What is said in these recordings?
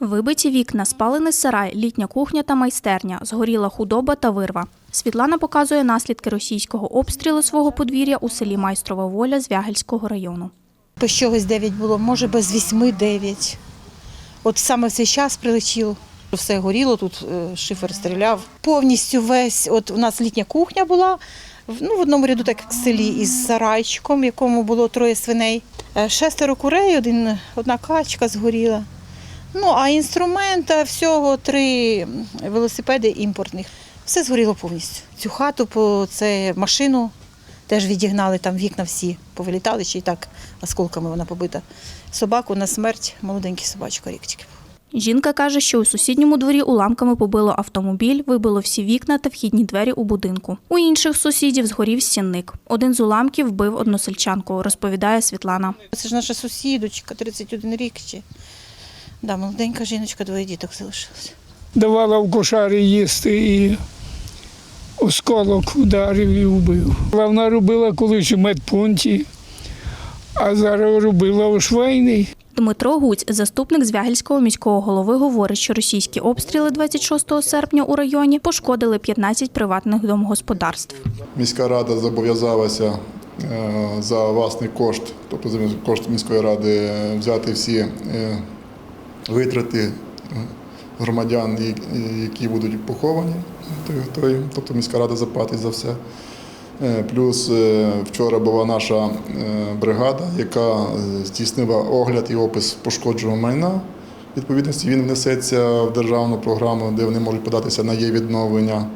Вибиті вікна, спалений сарай, літня кухня та майстерня, згоріла худоба та вирва. Світлана показує наслідки російського обстрілу свого подвір'я у селі Майстрова Воля Звягельського району. Без чогось 9 було, може без 8-9. От саме в цей час прилетіло. Все горіло, тут е, шифер стріляв. Повністю весь, от у нас літня кухня була, ну, в одному ряду, так як в селі, із сарайчиком, в якому було троє свиней. Е, Шестеро курей, один, одна качка згоріла. Ну, а інструмента всього три велосипеди імпортних. Все згоріло повністю. Цю хату, це машину теж відігнали, там вікна всі повилітали, чи й так осколками вона побита. Собаку на смерть, молоденький собачка рік тільки. Жінка каже, що у сусідньому дворі уламками побило автомобіль, вибило всі вікна та вхідні двері у будинку. У інших сусідів згорів стінник. Один з уламків вбив односельчанку, розповідає Світлана. Це ж наша сусідочка, 31 рік чи. Да, молоденька жіночка, двоє діток залишилось. давала в кошарі їсти і осколок ударив і вбив. Вона робила колись у медпункті, а зараз робила у швейний. Дмитро Гуць, заступник Звягельського міського голови, говорить, що російські обстріли 26 серпня у районі пошкодили 15 приватних домогосподарств. Міська рада зобов'язалася е, за власний кошт, тобто за кошт міської ради, взяти всі е, витрати е, громадян, які- будуть поховані. Тобто міська рада заплатить за все. Е, Плюс е, вчора була наша бригада, яка здійснила огляд і опис пошкодженого майна. Відповідності він внесеться в державну програму, де вони можуть податися на є відновлення.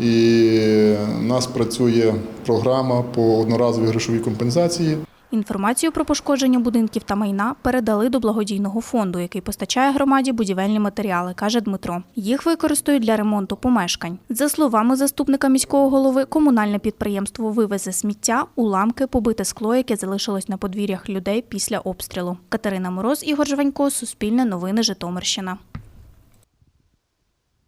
І у нас працює програма по одноразовій грошовій компенсації. Інформацію про пошкодження будинків та майна передали до благодійного фонду, який постачає громаді будівельні матеріали, каже Дмитро. Їх використають для ремонту помешкань. За словами заступника міського голови, комунальне підприємство вивезе сміття, уламки, побите скло, яке залишилось на подвір'ях людей після обстрілу. Катерина Мороз, Ігор Жванько, Суспільне новини, Житомирщина.